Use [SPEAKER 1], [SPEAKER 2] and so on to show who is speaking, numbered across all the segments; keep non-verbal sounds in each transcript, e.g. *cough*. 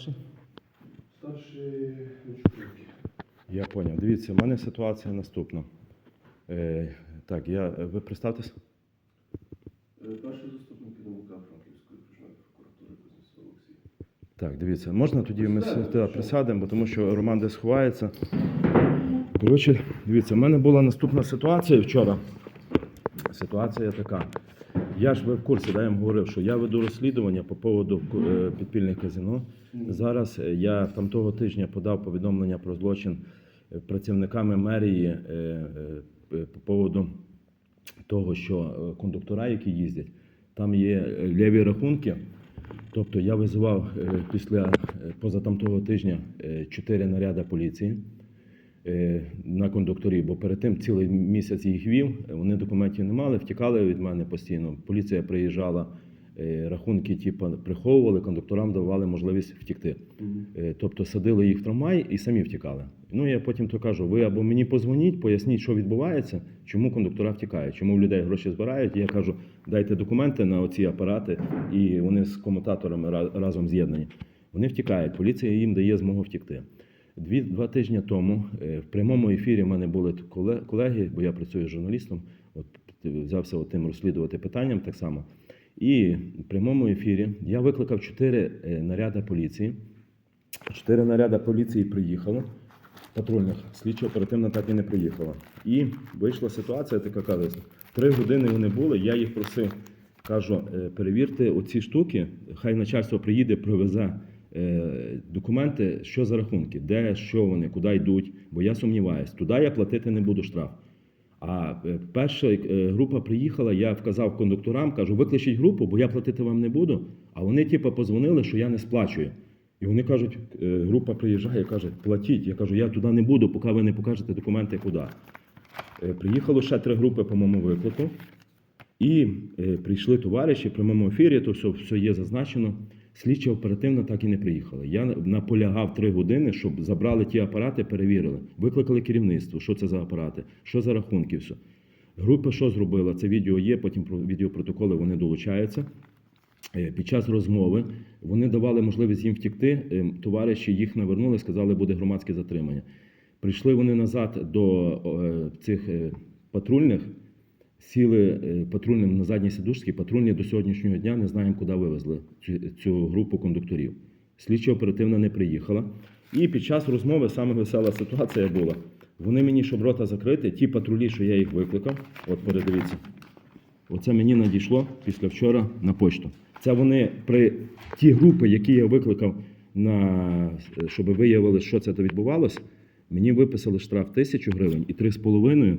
[SPEAKER 1] старший?
[SPEAKER 2] Старший Нечуковки.
[SPEAKER 1] Я поняв. Дивіться, в мене ситуація наступна. Е, так, я, ви представтесь?
[SPEAKER 2] Е, Перший заступник керівника Франківської окружної прокуратури Кузнєцов Олексій.
[SPEAKER 1] Так, дивіться, можна тоді ми
[SPEAKER 2] Присядемо,
[SPEAKER 1] та, присядемо, бо тому що Роман десь ховається. Коротше, дивіться, в мене була наступна ситуація вчора. Ситуація така. Я ж ви в курсі, да, я вам говорив, що я веду розслідування по поводу е, підпільних казино. Зараз е, я там того тижня подав повідомлення про злочин е, працівниками мерії е, е, е, по поводу того, що кондуктора, які їздять, там є ліві рахунки. Тобто я визивав е, після е, позатамтого тижня чотири наряди поліції на кондукторів, бо перед тим цілий місяць їх вів, е, вони документів не мали, втікали від мене постійно. Поліція приїжджала, е, рахунки типу, приховували, кондукторам давали можливість втікти. Е, Тобто садили їх в трамвай і самі втікали. Ну я потім то кажу: ви або мені позвоніть, поясніть, що відбувається, чому кондуктора втікають, чому в людей гроші збирають. І я кажу, дайте документи на оці апарати, і вони з комутаторами разом з'єднані. Вони втікають. Поліція їм дає змогу втікти. Дві, два тижні тому е, в прямому ефірі в мене були колеги, бо я працюю журналістом, от взявся тим розслідувати питанням так само. І в прямому ефірі я викликав чотири е, наряди поліції. Чотири наряди поліції приїхало, патрульних, слідчо оперативно так і не приїхала. І вийшла ситуація така кажуть, три години вони були, я їх просив, кажу, «Е, перевірте оці штуки, хай начальство приїде, привезе документи, що за рахунки, де, що вони, куди йдуть, бо я сумніваюсь, туди я платити не буду штраф. А е, перша е, група приїхала, я вказав кондукторам, кажу, викличіть групу, бо я платити вам не буду. А вони, типу, позвонили, що я не сплачую. І вони кажуть, е, група приїжджає, каже, платіть. Я кажу, я туди не буду, поки ви не покажете документи куди. Е, Приїхало ще три групи по моєму виклику. І е, прийшли товариші в прямому ефірі, то все, все є зазначено. Слідча оперативно так і не приїхала. Я наполягав три години, щоб забрали ті апарати, перевірили. Викликали керівництво, що це за апарати, що за рахунки, все. Група що зробила? Це відео є, потім про відеопротоколи вони долучаються. Е, Під час розмови вони давали можливість їм втікти. Е, Товариші їх навернули, сказали, буде громадське затримання. Прийшли вони назад до е, цих патрульних, сіли е, патрульним на задній сидушці. Патрульні до сьогоднішнього дня не знаємо, куди вивезли цю, цю групу кондукторів. Слідчо оперативна не приїхала. І під час розмови саме весела ситуація була. Вони мені, щоб рота закрити, ті патрулі, що я їх викликав, от передивіться. Оце мені надійшло після вчора на почту. Це вони при ті групи, які я викликав, на, щоб виявили, що це відбувалося, мені виписали штраф тисячу гривень і три з половиною.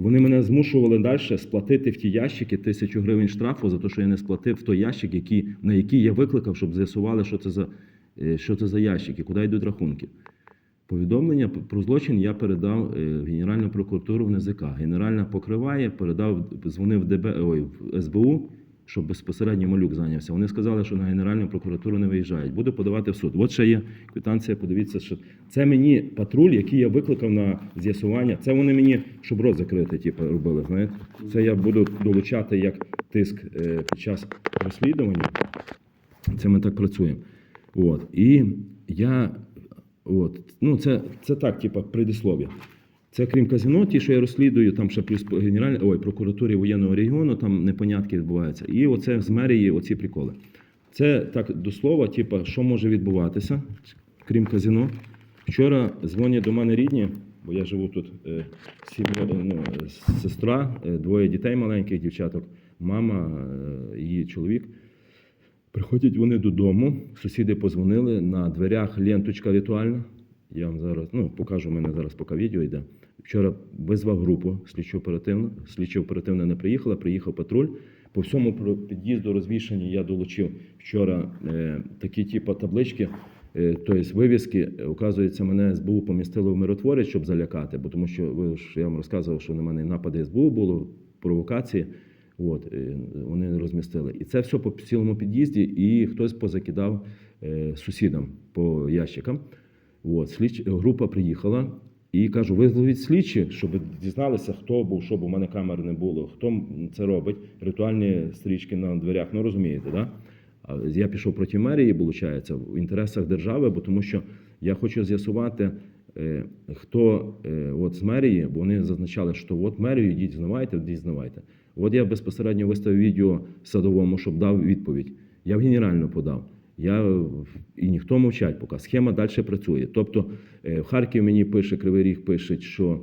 [SPEAKER 1] Вони мене змушували далі сплатити в ті ящики тисячу гривень штрафу за те, що я не сплатив в той ящик, який, на який я викликав, щоб з'ясували, що це за, е, що це за ящики, куди йдуть рахунки. Повідомлення про злочин я передав е, в Генеральну прокуратуру в НЗК. Генеральна покриває, передав, дзвонив ДБ, ой, в СБУ, щоб безпосередньо малюк зайнявся. Вони сказали, що на Генеральну прокуратуру не виїжджають. Буду подавати в суд. От ще є квитанція, подивіться, що це мені патруль, який я викликав на з'ясування. Це вони мені, щоб рот закрити, типу, робили. Знаєте? Це я буду долучати як тиск е, під час розслідування. Це ми так працюємо. От. І я, от, ну це, це так, типу, предислов'я. Це крім казино, ті, що я розслідую, там ще плюс генеральна, ой, прокуратурі воєнного регіону, там непонятки відбуваються. І оце з мерії, оці приколи. Це так до слова, типу, що може відбуватися, крім казино. Вчора дзвонять до мене рідні, бо я живу тут е, сім'я, ну, сестра, е, двоє дітей маленьких, дівчаток, мама, е, її чоловік. Приходять вони додому, сусіди позвонили на дверях ленточка ритуальна. Я вам зараз ну, покажу, мене зараз поки відео йде. Вчора визвав групу слідчо оперативну. Слідчо оперативна не приїхала, приїхав патруль. По всьому під'їзду розвішені я долучив вчора е, такі типу таблички, е, тобто вивіски. Оказується, мене СБУ помістило в миротворець, щоб залякати, бо тому що ви ж я вам розказував, що на мене напади СБУ було, провокації. От, е, вони розмістили. І це все по цілому під'їзді, і хтось позакидав е, сусідам по ящикам. От, слідч, група приїхала і кажу, визволіть слідчі, щоб дізналися, хто був, що, бо в мене камер не було, хто це робить, ритуальні стрічки на дверях, ну розумієте, да? Я пішов проти мерії, виходить, в інтересах держави, бо тому що я хочу з'ясувати, е, хто е, от з мерії, бо вони зазначали, що от мерію йдіть знавайте, йдіть. От я безпосередньо виставив відео садовому, щоб дав відповідь. Я в генеральну подав. Я і ніхто мовчать поки. Схема далі працює. Тобто е, в Харків мені пише, Кривий Ріг пише, що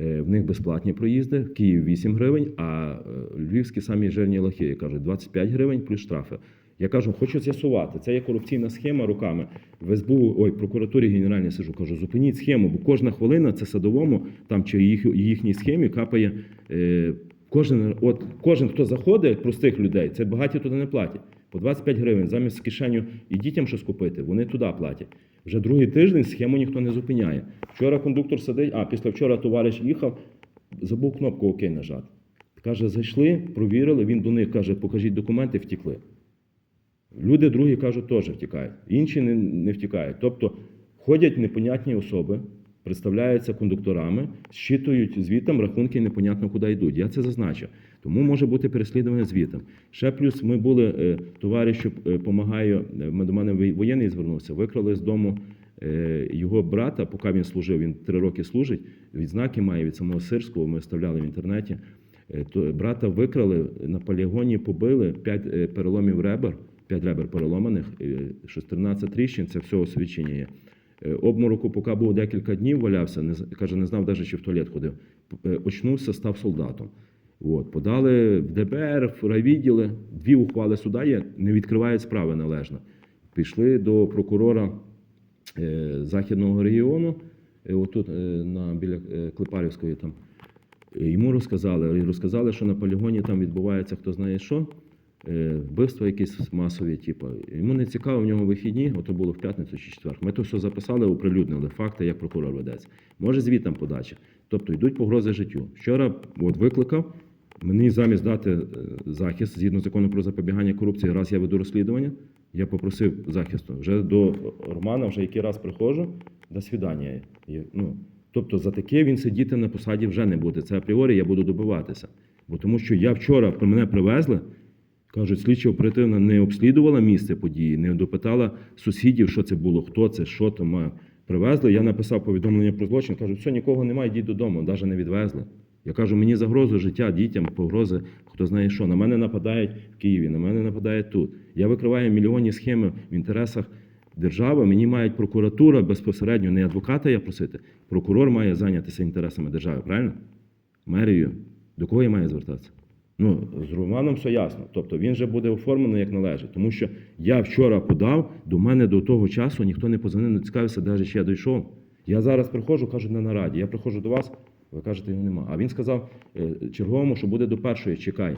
[SPEAKER 1] е, в них безплатні проїзди, Київ 8 гривень, а е, львівські самі жирні лохи кажуть 25 гривень плюс штрафи. Я кажу, хочу з'ясувати. Це є корупційна схема руками. В СБУ, ой, прокуратурі генеральній сижу. Кажу, зупиніть схему, бо кожна хвилина це садовому, там чи їх, їхній схемі капає. Е, кожен, от, кожен, хто заходить, простих людей, це багаті туди не платять. По 25 гривень замість кишеню і дітям щось купити, вони туди платять. Вже другий тиждень схему ніхто не зупиняє. Вчора кондуктор сидить, а після вчора товариш їхав, забув кнопку ОК нажати. Каже, зайшли, провірили, він до них каже, покажіть документи, втікли. Люди другі кажуть, теж втікають. Інші не, не втікають. Тобто ходять непонятні особи, представляються кондукторами, щитують звітом рахунки, непонятно куди йдуть. Я це зазначив. Тому може бути переслідування звітом. Ще плюс ми були, е, товариш, що допомагає, до мене воєнний звернувся, викрали з дому е, його брата, поки він служив, він три роки служить, відзнаки має від самого Сирського, ми вставляли в інтернеті. Е, То брата викрали, на полігоні побили, п'ять е, переломів ребер, п'ять ребер переломаних, е, щось 13 тріщин, це все освідчення є. Е, Обмороку, поки був декілька днів, валявся, не, каже, не знав навіть, чи в туалет ходив. Е, Очнувся, став солдатом. От, подали в ДБР, в райвідділи, дві ухвали суда є, не відкривають справи належно. Пішли до прокурора е, Західного регіону, е, отут е, на, біля е, Клепарівської там. Йому розказали, розказали, що на полігоні там відбувається хто знає що, е, вбивства якісь масові, типу. Йому не цікаво, в нього вихідні, ото було в п'ятницю чи четвер. Ми то все записали, оприлюднили факти, як прокурор ведеться. Може, звітам подача. Тобто йдуть погрози життю. Вчора от викликав, мені замість дати е, захист згідно закону про запобігання корупції, раз я веду розслідування, я попросив захисту. Вже до Романа, вже який раз приходжу, до свідання. Ну, тобто за таке він сидіти на посаді вже не буде. Це апріорі я буду добиватися. Бо тому що я вчора при мене привезли, кажуть, слідча оперативна не обслідувала місце події, не допитала сусідів, що це було, хто це, що то має. Привезли, я написав повідомлення про злочин, кажуть, все, нікого немає, йдіть додому, навіть не відвезли. Я кажу, мені загрозу життя дітям, погрози, хто знає що. На мене нападають в Києві, на мене нападають тут. Я викриваю мільйонні схеми в інтересах держави. Мені мають прокуратура безпосередньо, не адвоката я просити. Прокурор має зайнятися інтересами держави, правильно? Мерією. До кого я маю звертатися? Ну, з Романом все ясно. Тобто він вже буде оформлений як належить. Тому що я вчора подав, до мене до того часу ніхто не позвонив, не цікавився, навіть чи я дійшов. Я зараз приходжу, кажуть, на нараді. Я приходжу до вас, ви кажете, його нема. А він сказав е, черговому, що буде до першої, чекай.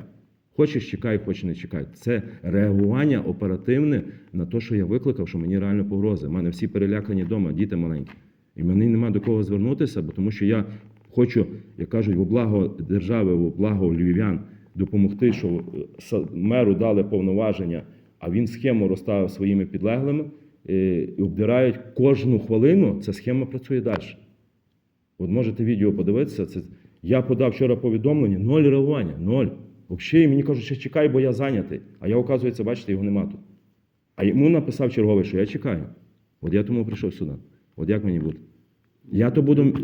[SPEAKER 1] Хочеш чекай, хочеш не чекай. Це реагування оперативне на те, що я викликав, що мені реально погрози. У мене всі перелякані вдома, діти маленькі. І мені нема до кого звернутися, бо тому що я хочу, як кажуть, в благо держави, в благо львів'ян допомогти, що е, меру дали повноваження, а він схему розставив своїми підлеглими е, і обдирають кожну хвилину. Ця схема працює далі. От можете відео подивитися. Це я подав вчора повідомлення, ноль реагування, ноль. Взагалі мені кажуть, що чекай, бо я зайнятий. А я, оказується, бачите, його нема тут. А йому написав черговий, що я чекаю. От я тому прийшов сюди. От як мені бути? Я то буду.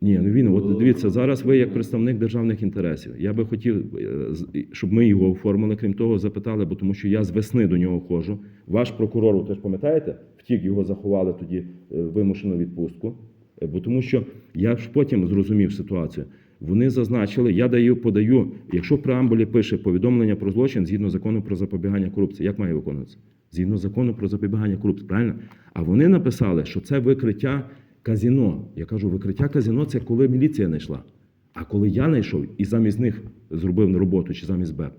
[SPEAKER 1] Ні, ну він, от дивіться, зараз ви як представник державних інтересів. Я би хотів, е, щоб ми його оформили, крім того, запитали, бо тому що я з весни до нього ходжу. Ваш прокурор, ви теж пам'ятаєте, втік його заховали тоді е, вимушену відпустку. Е, Бо тому що я ж потім зрозумів ситуацію. Вони зазначили, я даю, подаю, якщо в преамбулі пише повідомлення про злочин згідно закону про запобігання корупції, як має виконуватися? Згідно закону про запобігання корупції, правильно? А вони написали, що це викриття казіно. Я кажу, викриття казіно це коли міліція не йшла. А коли я знайшов і замість них зробив роботу чи замість БЕП,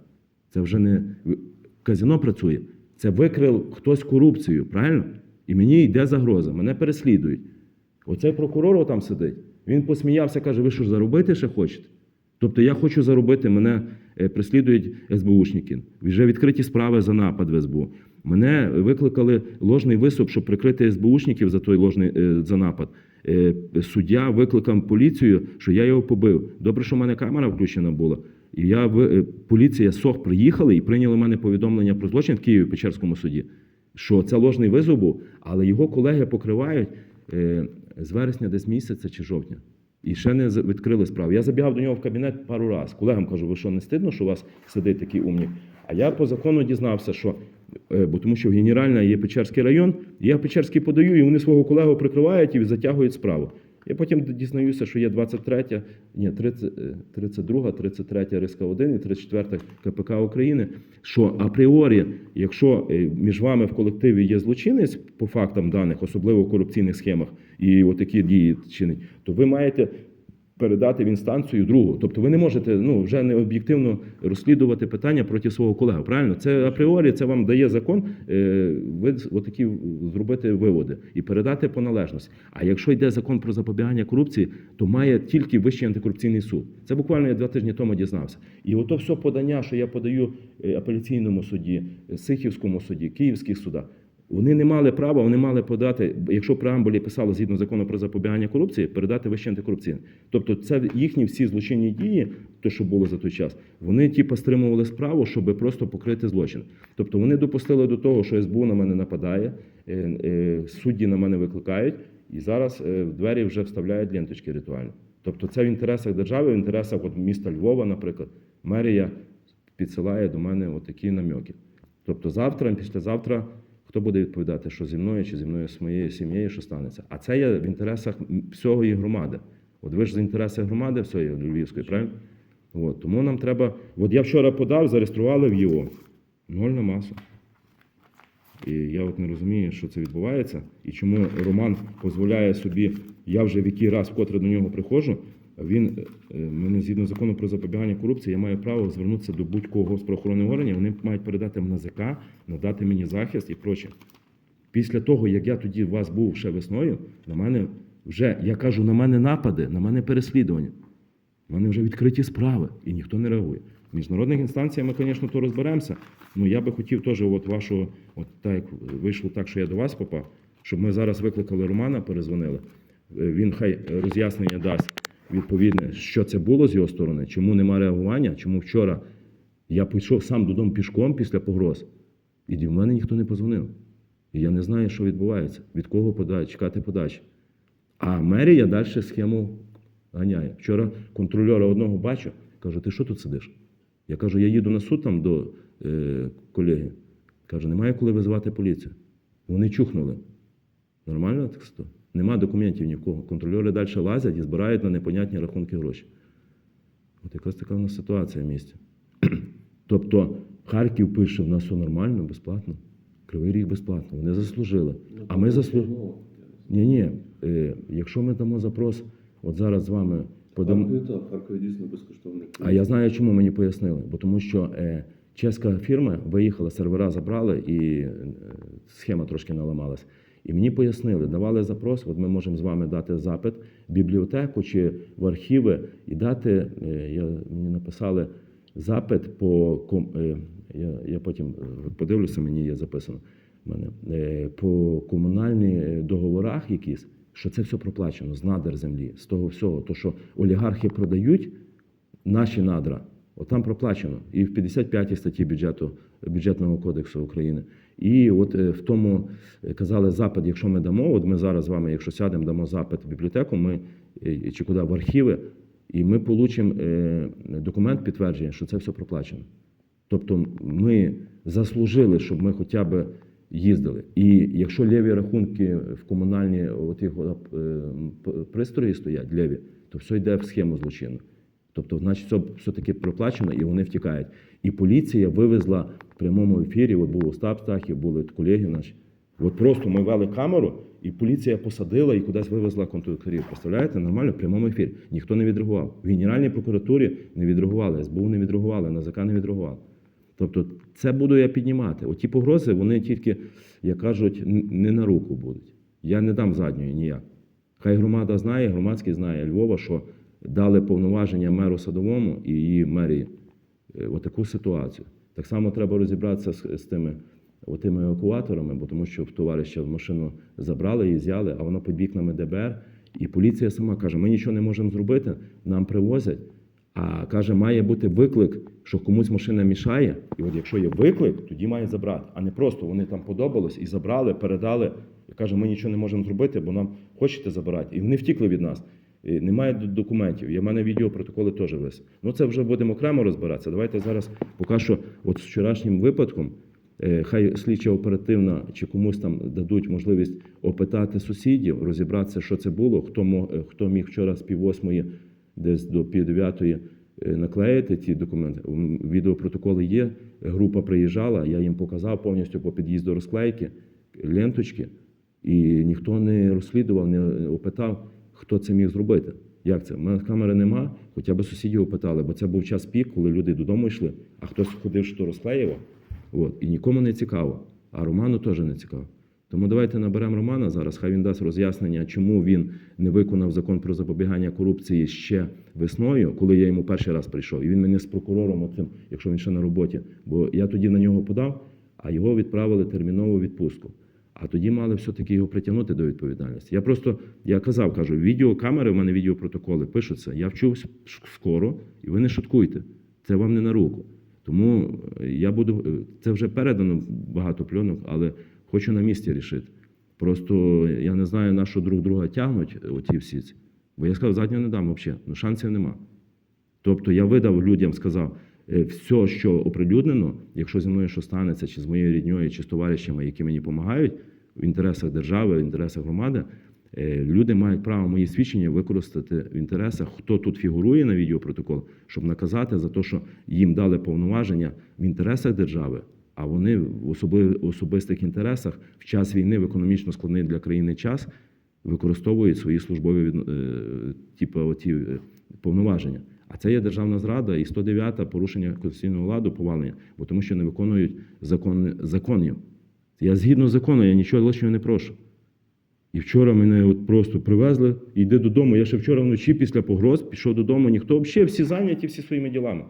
[SPEAKER 1] це вже не казіно працює. Це викрив хтось корупцію, правильно? І мені йде загроза, мене переслідують. Оцей прокурор там сидить. Він посміявся, каже: ви що заробити ще хочете? Тобто я хочу заробити, мене е, переслідують СБУшники. Вже відкриті справи за напад в СБУ. Мене викликали ложний висоп, щоб прикрити СБУшників за той ложний е, за напад. Е, Суддя викликав поліцію, що я його побив. Добре, що в мене камера включена була. І я поліція СОХ приїхали і прийняли в мене повідомлення про злочин в Києві в Печерському суді, що це ложний визов був, але його колеги покривають з вересня десь місяця чи жовтня. І ще не відкрили справу. Я забігав до нього в кабінет пару разів. Колегам кажу, ви що не стидно, що у вас сидить такий умник? А я по закону дізнався, що е, бо тому що в Генеральна є Печерський район, я Печерський подаю, і вони свого колегу прикривають і затягують справу. Я потім дізнаюся, що є 23, ні, 30, е, 32, 33 риска 1 і 34 КПК України, що апріорі, якщо е, між вами в колективі є злочинець по фактам даних, особливо в корупційних схемах, і отакі дії чинить, то ви маєте передати в інстанцію другу. Тобто ви не можете ну, вже не об'єктивно розслідувати питання проти свого колеги. Правильно? Це апріорі, це вам дає закон, е, ви отакі зробити виводи і передати по належності. А якщо йде закон про запобігання корупції, то має тільки Вищий антикорупційний суд. Це буквально я два тижні тому дізнався. І ото все подання, що я подаю е, апеляційному суді, е, Сихівському суді, Київських судах. Вони не мали права, вони мали подати, якщо в преамбулі писало згідно закону про запобігання корупції, передати вище антикорупційне. Тобто, це їхні всі злочинні дії, то що було за той час, вони типу, стримували справу, щоб просто покрити злочин. Тобто вони допустили до того, що СБУ на мене нападає, е, е, судді на мене викликають, і зараз е, в двері вже вставляють ленточки ритуально. Тобто, це в інтересах держави, в інтересах от міста Львова, наприклад, мерія підсилає до мене отакі намеки. Тобто завтра, післязавтра, хто буде відповідати, що зі мною чи зі мною з моєю сім'єю, що станеться. А це є в інтересах всього і громади. От ви ж за інтереси громади всієї Львівської, правильно? От, тому нам треба. От я вчора подав, зареєстрували в ЄО. Ноль на масу. І я от не розумію, що це відбувається, і чому Роман дозволяє собі, я вже в який раз вкотре до нього приходжу, він е, мене згідно закону про запобігання корупції, я маю право звернутися до будь-кого з правоохоронних органів, вони мають передати на ЗК, надати мені захист і проче. Після того, як я тоді вас був ще весною, на мене вже, я кажу, на мене напади, на мене переслідування. У мене вже відкриті справи, і ніхто не реагує. В міжнародних інстанціях ми, звісно, то розберемося. Ну я би хотів теж, от вашого, от так як вийшло так, що я до вас попав, щоб ми зараз викликали Романа, перезвонили. Е, Він хай роз'яснення дасть відповідне, що це було з його сторони, чому нема реагування, чому вчора я пішов сам додому пішком після погроз, і в мене ніхто не позвонив. І я не знаю, що відбувається, від кого подачі, чекати подачі. А мерія далі схему ганяє. Вчора контрольора одного бачу, кажу, ти що тут сидиш? Я кажу, я їду на суд там до е, колеги. Каже, немає коли визивати поліцію. Вони чухнули. Нормально так сто? Нема документів ні в кого. Контрольори далі лазять і збирають на непонятні рахунки гроші. От якась така в нас ситуація в місті. *clears throat* тобто Харків пише, в нас все нормально, безплатно. Кривий ріг безплатно. Вони заслужили. А ми заслужили. Ні, ні. Е, якщо ми дамо запрос, от зараз з вами подамо.
[SPEAKER 2] Харкові Харкові дійсно безкоштовний.
[SPEAKER 1] А я знаю, чому мені пояснили. Бо тому що е, чеська фірма виїхала, сервера забрали і е, схема трошки наламалась. І мені пояснили, давали запрос, от ми можемо з вами дати запит в бібліотеку чи в архіви і дати, е, я, мені написали запит по е, я, я потім е, подивлюся, мені є записано в мене, по комунальних договорах якісь, що це все проплачено з надр землі, з того всього. То, що олігархи продають, наші надра. От там проплачено. І в 55 статті бюджету, бюджетного кодексу України. І от е, в тому е, казали запит, якщо ми дамо, от ми зараз з вами, якщо сядемо, дамо запит в бібліотеку, ми е, чи куди в архіви, і ми получимо документ підтвердження, що це все проплачено. Тобто ми заслужили, щоб ми хоча б їздили. І якщо ліві рахунки в комунальні отих от, е, пристрої стоять, ліві, то все йде в схему злочину. Тобто, значить, це все-таки проплачено і вони втікають. І поліція вивезла в прямому ефірі, от був Остап Стахів, були колеги наші. От просто ми вели камеру, і поліція посадила і кудись вивезла контролерів. Представляєте, нормально в прямому ефірі. Ніхто не відреагував. В Генеральній прокуратурі не відреагували, СБУ не відреагували, НАЗК не відреагували. Тобто, це буду я піднімати. Оті погрози, вони тільки, як кажуть, не на руку будуть. Я не дам задньої ніяк. Хай громада знає, громадський знає Львова, що дали повноваження меру садовому і її мерії е, отаку ситуацію. Так само треба розібратися з, з тими отими евакуаторами, бо тому що в товариша машину забрали і взяли, а воно під вікнами ДБР. І поліція сама каже: ми нічого не можемо зробити, нам привозять. А каже, має бути виклик, що комусь машина мішає. І от якщо є виклик, тоді має забрати. А не просто вони там подобалось і забрали, передали. І каже, ми нічого не можемо зробити, бо нам хочете забирати. І вони втікли від нас. Немає документів. Я в мене відеопротоколи теж вис. Ну це вже будемо окремо розбиратися. Давайте зараз поки що, от з вчорашнім випадком, е, хай слідча оперативна чи комусь там дадуть можливість опитати сусідів, розібратися, що це було, хто мог, е, хто міг вчора з пів восьмої, десь до пів дев'ятої е, наклеїти ті документи. Відеопротоколи є. Група приїжджала, я їм показав повністю по під'їзду розклейки, ленточки, і ніхто не розслідував, не опитав, хто це міг зробити. Як це? У мене камери нема, хоча б сусідів опитали, бо це був час пік, коли люди додому йшли, а хтось ходив, що розклеював. От. І нікому не цікаво. А Роману теж не цікаво. Тому давайте наберемо Романа зараз, хай він дасть роз'яснення, чому він не виконав закон про запобігання корупції ще весною, коли я йому перший раз прийшов. І він мене з прокурором, оцим, якщо він ще на роботі, бо я тоді на нього подав, а його відправили термінову відпустку. А тоді мали все-таки його притягнути до відповідальності. Я просто я казав, кажу, відеокамери, в мене відеопротоколи пишуться. Я вчусь скоро, і ви не шуткуйте. Це вам не на руку. Тому е, я буду. е, Це вже передано багато пленок, але хочу на місці рішити. Просто я не знаю, на що друг друга тягнуть оті всі. Бо я сказав, заднього не дам взагалі, ну шансів нема. Тобто я видав людям, сказав, е, все, що оприлюднено, якщо зі мною що станеться, чи з моєю рідньою, чи з товаришами, які мені допомагають в інтересах держави, в інтересах громади, е, люди мають право мої свідчення використати в інтересах, хто тут фігурує на відеопротокол, щоб наказати за те, що їм дали повноваження в інтересах держави, а вони в особи- особистих інтересах в час війни в економічно складний для країни час використовують свої службові е, типу, оті, е, повноваження. А це є державна зрада і 109 порушення конституційного ладу, повалення, бо тому що не виконують закон, законів. Я згідно закону, я нічого лишнього не прошу. І вчора мене от просто привезли, йди додому. Я ще вчора вночі після погроз пішов додому, ніхто взагалі всі зайняті всі своїми ділами.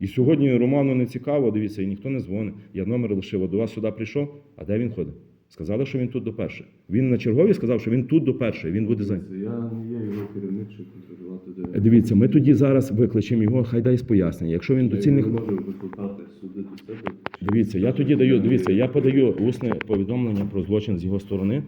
[SPEAKER 1] І сьогодні Роману не цікаво, дивіться, і ніхто не дзвонить. Я номер лишив, а до вас сюди прийшов, а де він ходить? Сказали, що він тут до першої. Він на чергові сказав, що він тут до першої, він буде зайнятий.
[SPEAKER 2] Я не є його керівник, щоб контролювати,
[SPEAKER 1] Дивіться, ми тоді зараз викличемо його, хай дасть пояснення. Якщо він доцільних. Дивіться, я тоді даю, дивіться, я подаю усне повідомлення про злочин з його сторони.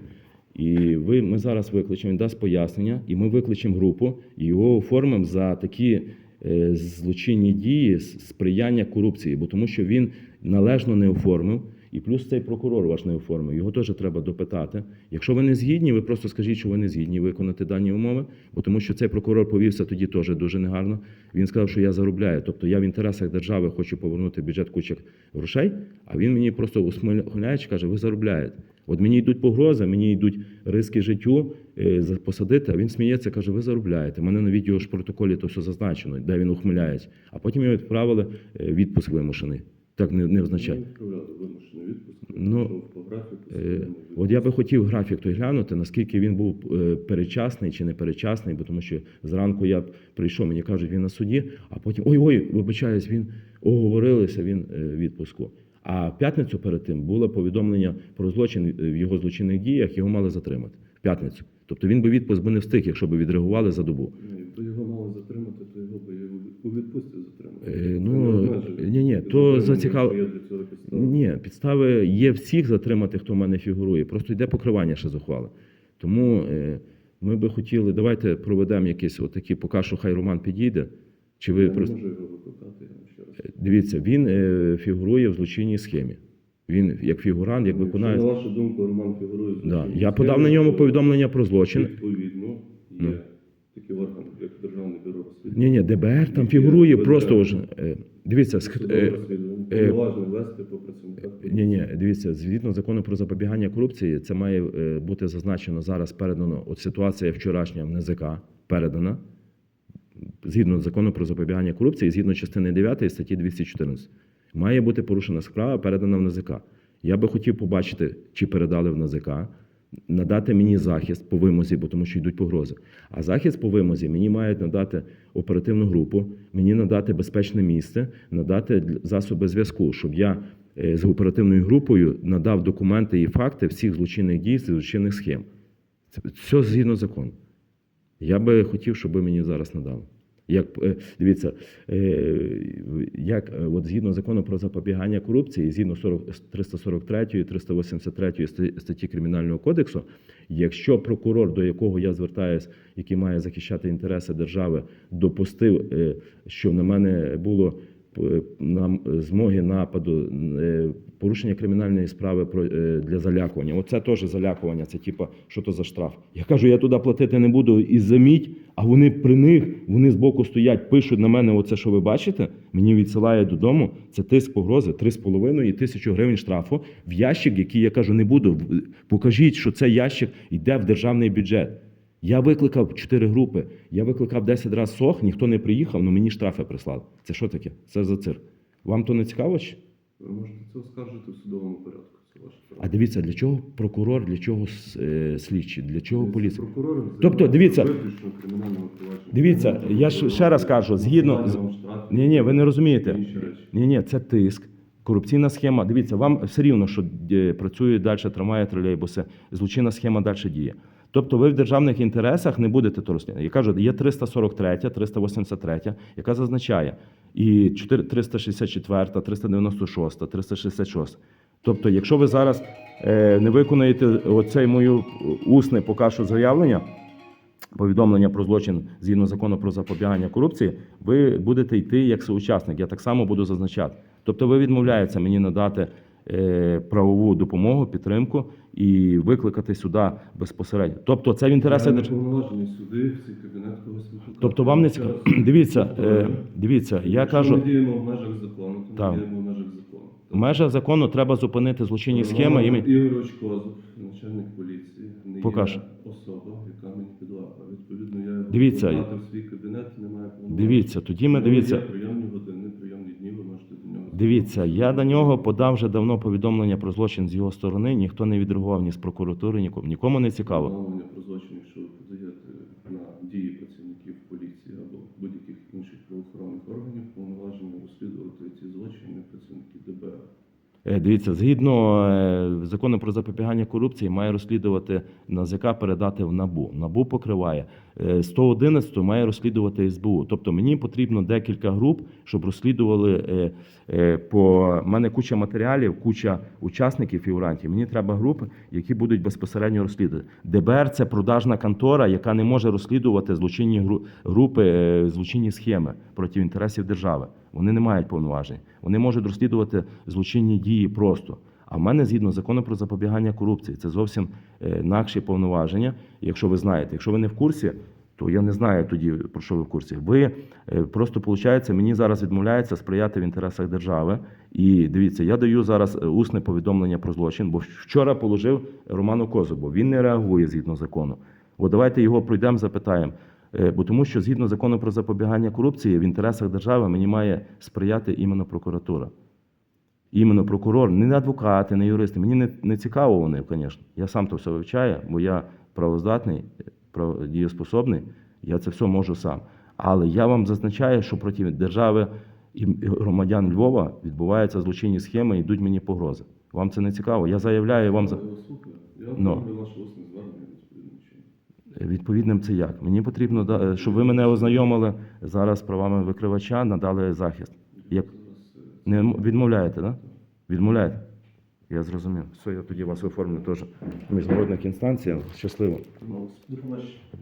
[SPEAKER 1] І ви, ми зараз викличемо, він дасть пояснення, і ми викличемо групу і його оформимо за такі е, злочинні дії сприяння корупції, бо тому що він належно не оформив. І плюс цей прокурор ваш не оформив. Його теж треба допитати. Якщо ви не згідні, ви просто скажіть, що ви не згідні виконати дані умови, бо тому що цей прокурор повівся тоді теж дуже негарно. Він сказав, що я заробляю. Тобто я в інтересах держави хочу повернути бюджет кучок грошей, а він мені просто усміхаючи каже, ви заробляєте. От мені йдуть погрози, мені йдуть риски життю е, посадити, а він сміється, каже, ви заробляєте. У мене на відео ж протоколі то все зазначено, де він ухмиляється. А потім його відправили е, відпуск вимушений. Так не, не означає. Ну,
[SPEAKER 2] графіку.
[SPEAKER 1] Е, От я би хотів графік той глянути, наскільки він був е, перечасний чи не перечасний, бо тому що зранку я прийшов, мені кажуть, він на суді, а потім ой, ой, вибачаюсь, він оговорилися, він е, в відпуску. А в п'ятницю перед тим було повідомлення про злочин в його злочинних діях, його мали затримати в п'ятницю. Тобто він би відпуск би не встиг, якщо б відреагували за добу.
[SPEAKER 2] Ну, Якби його мали затримати, то його би у відпустці затримали.
[SPEAKER 1] Е, ну, ні-ні, то зацікав-. Ні, підстави є всіх затримати, хто в мене фігурує. Просто йде покривання ще зухвали. Тому е, ми би хотіли, давайте проведемо якісь отакі, поки що хай Роман підійде. Чи ви
[SPEAKER 2] Я не
[SPEAKER 1] просто
[SPEAKER 2] можу його викликати, ще раз.
[SPEAKER 1] дивіться, він е, фігурує в злочинній схемі. Він як фігурант, як виконає.
[SPEAKER 2] на вашу думку, Роман фігурує
[SPEAKER 1] Да. Я подав на ньому повідомлення про злочин.
[SPEAKER 2] Відповідно, є Такі органи, як Державне бюро розслідування.
[SPEAKER 1] Ні, ні, ДБР там фігурує просто вже. е, Дивіться, ск- е, е,
[SPEAKER 2] Повноважно вести по працівниках.
[SPEAKER 1] Ні, ні, дивіться, згідно закону про запобігання корупції, це має бути зазначено зараз передано. От ситуація вчорашня в НЗК передана. Згідно закону про запобігання корупції, згідно частини 9 статті 214, має бути порушена справа, передана в НЗК. Я би хотів побачити, чи передали в НЗК, надати мені захист по вимозі, бо тому що йдуть погрози. А захист по вимозі мені мають надати оперативну групу, мені надати безпечне місце, надати засоби зв'язку, щоб я е, з оперативною групою надав документи і факти всіх злочинних дій, злочинних схем. Це все згідно закону. Я би хотів, щоб ви мені зараз надали. Як е, дивіться, е, як е, от згідно закону про запобігання корупції, згідно 40, 343 і 383 ст- статті Кримінального кодексу, якщо прокурор, до якого я звертаюсь, який має захищати інтереси держави, допустив, що на мене було змоги нападу, е, порушення кримінальної справи е, для залякування. Оце теж залякування. Це типа, що то за штраф. Я кажу, я туди платити не буду і заміть, а вони при них, вони збоку стоять, пишуть на мене, оце, що ви бачите, мені відсилає додому. Це тиск погрози, 3,5 і тисячу гривень штрафу в ящик, який я кажу, не буду. Покажіть, що цей ящик йде в державний бюджет. Я викликав чотири групи. Я викликав 10 разів сох, ніхто не приїхав, але мені штрафи прислали. Це що таке? Це за цирк. Вам то не цікаво? чи?
[SPEAKER 2] Ви можете це оскаржити в судовому порядку. Це ваше право.
[SPEAKER 1] А дивіться, для чого прокурор, для чого е, слідчий, для чого поліція?
[SPEAKER 2] прокурори
[SPEAKER 1] Тобто, дивіться,
[SPEAKER 2] виключно кримінального провадження.
[SPEAKER 1] Дивіться, я ж ще раз кажу, згідно з-
[SPEAKER 2] Вам штраф,
[SPEAKER 1] Ні, ні, ви не розумієте.
[SPEAKER 2] інші речі.
[SPEAKER 1] Ні, ні, це тиск, корупційна схема. Дивіться, вам все рівно, що е, працює далі, тримає тролейбуси, злочинна схема далі діє. Тобто ви в державних інтересах не будете то розслідувати. Я кажу, є 343, 383, яка зазначає і 4 364, 396, 366. Тобто, якщо ви зараз е, не виконаєте оцей мою усне поки що заявлення, повідомлення про злочин згідно закону про запобігання корупції, ви будете йти як соучасник. Я так само буду зазначати. Тобто, ви відмовляєтеся мені надати правову допомогу, підтримку і викликати сюди безпосередньо. Тобто, це в інтересах
[SPEAKER 2] Я не суди, в цей кабінет когось викликати.
[SPEAKER 1] Тобто, вам не цікаво. *clears throat* Дивіться, е, дивіться, я
[SPEAKER 2] Якщо
[SPEAKER 1] кажу,
[SPEAKER 2] ми діємо в межах закону, то
[SPEAKER 1] Так.
[SPEAKER 2] ми діємо в межах закону.
[SPEAKER 1] в межах закону треба зупинити злочинні схеми. І ми...
[SPEAKER 2] Ігор Козов, начальник поліції, не
[SPEAKER 1] Покаж.
[SPEAKER 2] є особа, яка мені підлягає. Відповідно, я
[SPEAKER 1] Дивіться,
[SPEAKER 2] викликати в свій кабінет немає повноважень.
[SPEAKER 1] Дивіться, тоді ми
[SPEAKER 2] Ну,
[SPEAKER 1] дивіться.
[SPEAKER 2] Є прийомні години, прийомні дні, ви можете до нього.
[SPEAKER 1] Дивіться, я на нього подав вже давно повідомлення про злочин з його сторони. Ніхто не відреагував ні з прокуратури, нікому. Нікому не цікаво.
[SPEAKER 2] Повідомлення про злочин, якщо ви подаєте на дії працівників поліції або будь-яких інших правоохоронних органів, повноваження розслідувати ці злочини працівники ДБР.
[SPEAKER 1] Е, Дивіться, згідно е, закону про запобігання корупції, має розслідувати НАЗК, передати в НАБУ. НАБУ покриває. Е, 111 має розслідувати СБУ. Тобто мені потрібно декілька груп, щоб розслідували е, е, по мене куча матеріалів, куча учасників фігурантів. Мені треба групи, які будуть безпосередньо розслідувати. ДБР це продажна контора, яка не може розслідувати злочинні групи, е, злочинні схеми проти інтересів держави. Вони не мають повноважень. Вони можуть розслідувати злочинні дії просто. А в мене згідно закону про запобігання корупції, це зовсім е, інакші повноваження. Якщо ви знаєте, якщо ви не в курсі, то я не знаю тоді про що ви в курсі. Ви е, просто виходить, мені зараз відмовляється сприяти в інтересах держави. І дивіться, я даю зараз е, усне повідомлення про злочин, бо вчора положив Роману Козубу. Він не реагує згідно закону. От давайте його пройдемо, запитаємо. Е, Бо тому, що згідно закону про запобігання корупції, в інтересах держави мені має сприяти іменно прокуратура. Іменно прокурор, не адвокати, не юристи. Мені не, не цікаво вони, звісно. Я сам то все вивчаю, бо я правоздатний, прав- дієспособний, я це все можу сам. Але я вам зазначаю, що проти держави і громадян Львова відбуваються злочинні схеми, йдуть мені погрози. Вам це не цікаво? Я заявляю вам за.
[SPEAKER 2] Я вас слухаю. Я
[SPEAKER 1] Ну.
[SPEAKER 2] роблю ваше усне звернення відповідним чином.
[SPEAKER 1] Відповідним це як? Мені потрібно, да- щоб ви мене ознайомили зараз з правами викривача, надали захист. Як
[SPEAKER 2] е,
[SPEAKER 1] не відмовляєте? Да? Відмовляєте? Я зрозумів. Все, я тоді вас оформлю теж міжнародних інстанціях. Щасливо.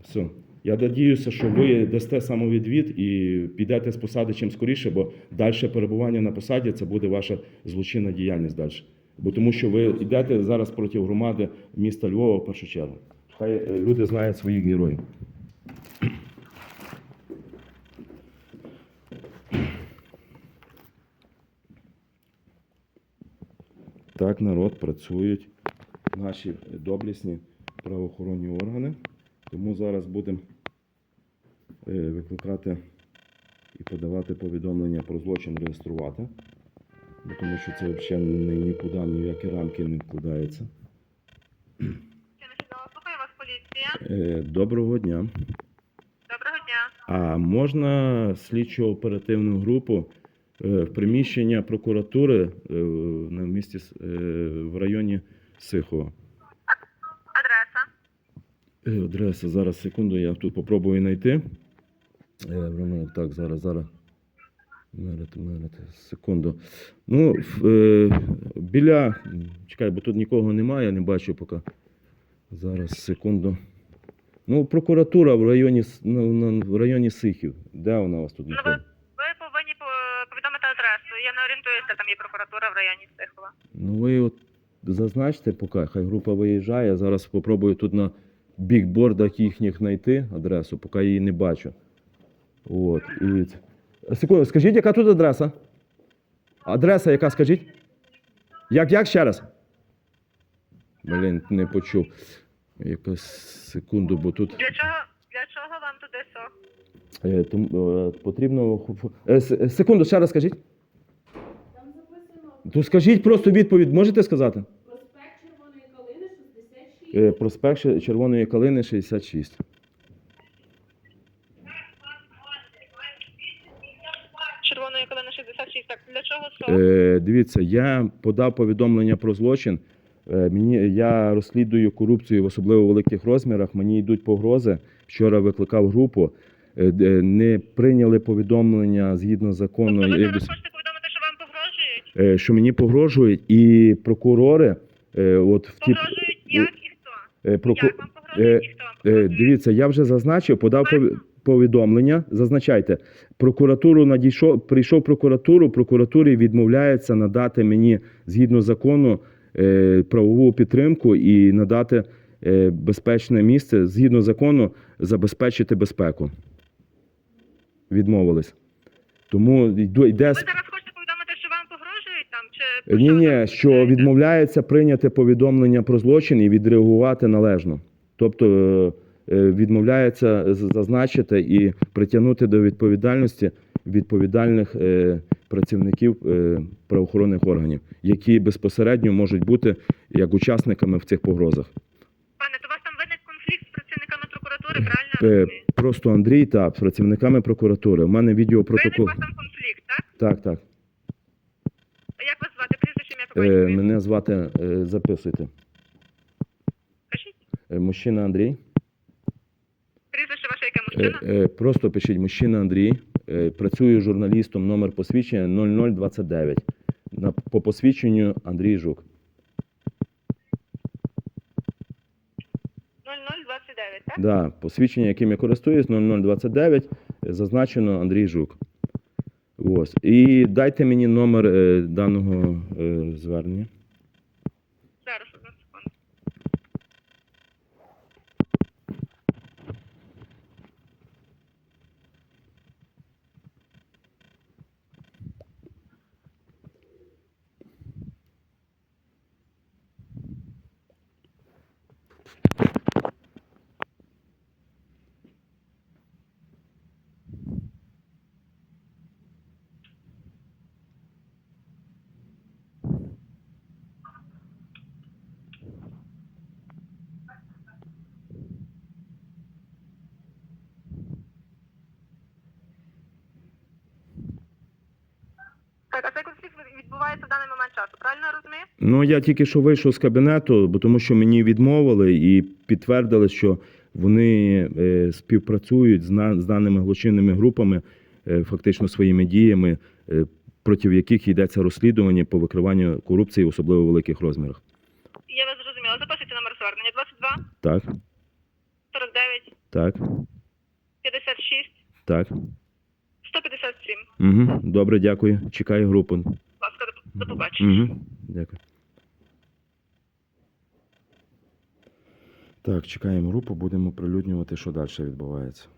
[SPEAKER 1] Все. Я надіюся, що ви дасте самовідвід і підете з посади чим скоріше, бо далі перебування на посаді це буде ваша злочинна діяльність далі. Бо тому що ви йдете зараз проти громади міста Львова в першу чергу. Хай е, люди знають своїх героїв. Так, народ працюють наші доблесні правоохоронні органи. Тому зараз будемо е, викликати і подавати повідомлення про злочин реєструвати. Тому що це взагалі ні- нікуди, ні в які рамки не вкладається.
[SPEAKER 3] Поліція.
[SPEAKER 1] Е, Доброго дня.
[SPEAKER 3] Доброго дня.
[SPEAKER 1] А можна слідчо оперативну групу е, в приміщення прокуратури е, на е, в районі Сихова?
[SPEAKER 3] Адреса.
[SPEAKER 1] Адреса зараз секунду, я тут попробую знайти. Е, так, зараз, зараз. Мерити, мерити, секунду. Ну, е, біля. Чекай, бо тут нікого немає, я не бачу поки. Зараз, секунду. Ну, прокуратура в районі, ну, на- в районі Сихів. Де вона у вас тут
[SPEAKER 3] Ну, ви,
[SPEAKER 1] знаходиться?
[SPEAKER 3] ви повинні по- повідомити адресу. Я не орієнтуюся, там є прокуратура в районі Стихова.
[SPEAKER 1] Ну, ви от зазначте поки, хай група виїжджає. Зараз спробую тут на бікбордах їхніх знайти адресу, поки її не бачу. От. І... Секунду, скажіть, яка тут адреса? Адреса яка, скажіть? Як, як ще раз? Блін, не почув. Якась секунду, бо тут.
[SPEAKER 3] Для чого, для чого вам туди сох?
[SPEAKER 1] Е, том, е, потрібно. Е, е, секунду, ще раз скажіть.
[SPEAKER 4] Там записано
[SPEAKER 1] То скажіть просто відповідь, можете сказати?
[SPEAKER 4] проспект Червоної калини 66.
[SPEAKER 1] Е, Проспект Червоної калини 66.
[SPEAKER 3] Червоної калини 66. Так, для чого?
[SPEAKER 1] Е, дивіться, я подав повідомлення про злочин. Е, мені, я розслідую корупцію в особливо великих розмірах. Мені йдуть погрози. Вчора викликав групу. Е, не прийняли повідомлення згідно закону,
[SPEAKER 3] Тобто ви зараз хочете повідомити, що вам погрожують?
[SPEAKER 1] е, що мені погрожують, і прокурори. е, От в ті,
[SPEAKER 3] Погрожують як і хто?
[SPEAKER 1] е, проку-
[SPEAKER 3] Як вам погрожують і хто
[SPEAKER 1] Е? Дивіться, я вже зазначив, подав пові- повідомлення. Зазначайте, прокуратуру надійшов, прийшов прокуратуру. Прокуратурі відмовляється надати мені згідно закону е, правову підтримку і надати е, безпечне місце згідно закону забезпечити безпеку. Відмовились. Тому йде
[SPEAKER 3] Ви зараз хочете повідомити, що вам погрожують там? Чи
[SPEAKER 1] ні, ні, що відмовляється прийняти повідомлення про злочин і відреагувати належно. Тобто е, е, відмовляється зазначити і притягнути до відповідальності відповідальних е, працівників е, правоохоронних органів, які безпосередньо можуть бути як учасниками в цих погрозах.
[SPEAKER 3] Пане, то у вас там виник конфлікт з працівниками прокуратури, правильно
[SPEAKER 1] Е? Просто Андрій та працівниками прокуратури. У мене
[SPEAKER 3] Виник
[SPEAKER 1] відеопротокол.
[SPEAKER 3] у вас там конфлікт, так?
[SPEAKER 1] Так, так.
[SPEAKER 3] А Як вас звати? Прізвище ім'я
[SPEAKER 1] Е. Мене звати записуйте.
[SPEAKER 3] Кажіть.
[SPEAKER 1] Мужчина Андрій.
[SPEAKER 3] Прізвище ваше яке мужчина?
[SPEAKER 1] Просто пишіть мужчина Андрій. Е, Працюю журналістом номер посвідчення 0029. По посвідченню Андрій Жук.
[SPEAKER 3] 0029, так?
[SPEAKER 1] Да, посвідчення, яким я користуюсь, 0029, е, зазначено Андрій Жук. Ось. І дайте мені номер е, даного е, звернення.
[SPEAKER 3] Зараз, одну секунду. Так, а цей конфлікт відбувається в даний момент часу, правильно я розумію?
[SPEAKER 1] Ну, я тільки що вийшов з кабінету, бо тому що мені відмовили і підтвердили, що вони е, співпрацюють з, на, з даними злочинними групами, е, фактично своїми діями, е, проти яких йдеться розслідування по викриванню корупції, в особливо великих розмірах.
[SPEAKER 3] Я вас зрозуміла. Записуйте номер звернення 22
[SPEAKER 1] Так,
[SPEAKER 3] 49
[SPEAKER 1] так,
[SPEAKER 3] 56
[SPEAKER 1] так.
[SPEAKER 3] 157.
[SPEAKER 1] Угу. Добре, дякую. Чекаю групу.
[SPEAKER 3] До побачення.
[SPEAKER 1] Угу. Дякую. Так, чекаємо групу, будемо прилюднювати, що далі відбувається.